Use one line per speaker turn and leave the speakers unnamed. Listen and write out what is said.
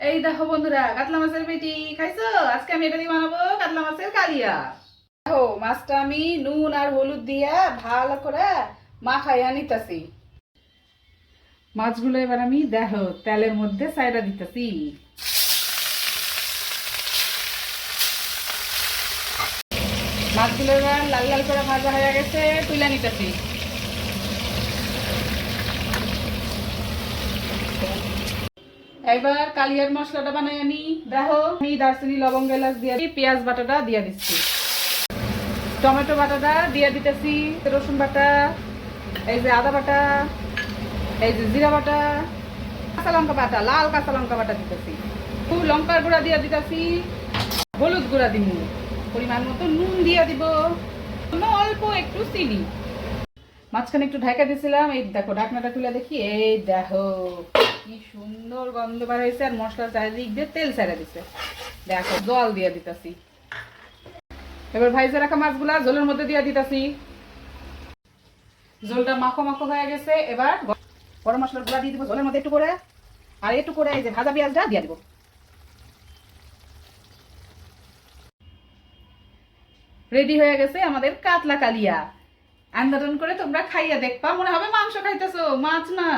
এই দেখো বন্ধুরা, কাতলা মাছের পেটি খাইছো? আজকে আমি এটা দিয়ে বানাবো কাতলা মাছের কালিয়া। দেখো, মাছটা আমি নুন আর হলুদ দিয়া ভালো করে মাখাইয়া নিতেছি। মাছগুলো এবার আমি দেখো, তেলের মধ্যে সাইডা দিতেছি। মাছগুলো এবার লাল লাল করে ভাজা হয়ে গেছে, তুলে নিতেছি। এবার কালিয়ার মশলাটা বানাই আনি। দেখো আমি দারচিনি লবঙ্গ এলাচ দিয়ে দিই, পেঁয়াজ বাটাটা দিয়ে দিচ্ছি। টমেটো বাটাটা দিয়ে দিতেছি রসুন বাটা এই যে আদা বাটা এই যে জিরা বাটা কাঁচা লঙ্কা বাটা লাল কাঁচা লঙ্কা বাটা দিতেছি। খুব লঙ্কার গুঁড়া দিয়ে দিতেছি হলুদ গুঁড়া দিব পরিমাণ মতো নুন দিয়ে দিব। অল্প একটু চিনি। মাঝখানে একটু ঢাকা দিয়েছিলাম এই দেখো ঢাকনাটা খুলে দেখি এই দেখো। কি সুন্দর গন্ধ বার হয়েছে আর মশলার চারিদিক দিয়ে তেল ছেড়ে দিছে। দেখো, জল দিয়ে দিতেছি। এবার ভাইজে রাখা মাছগুলা জলের মধ্যে দিয়ে দিতেছি। জলটা মাখো মাখো হয়ে গেছে, এবার গরম মশলার গুঁড়া দিয়ে দিব জলের মধ্যে একটু করে। আর একটু করে এই যে ভাজা পেঁয়াজটা দিয়ে দিব। রেডি হয়ে গেছে আমাদের কাতলা কালিয়া। আন্দোলন করে তোমরা খাইয়া দেখবা, মনে হবে মাংস খাইতেছো, মাছ না।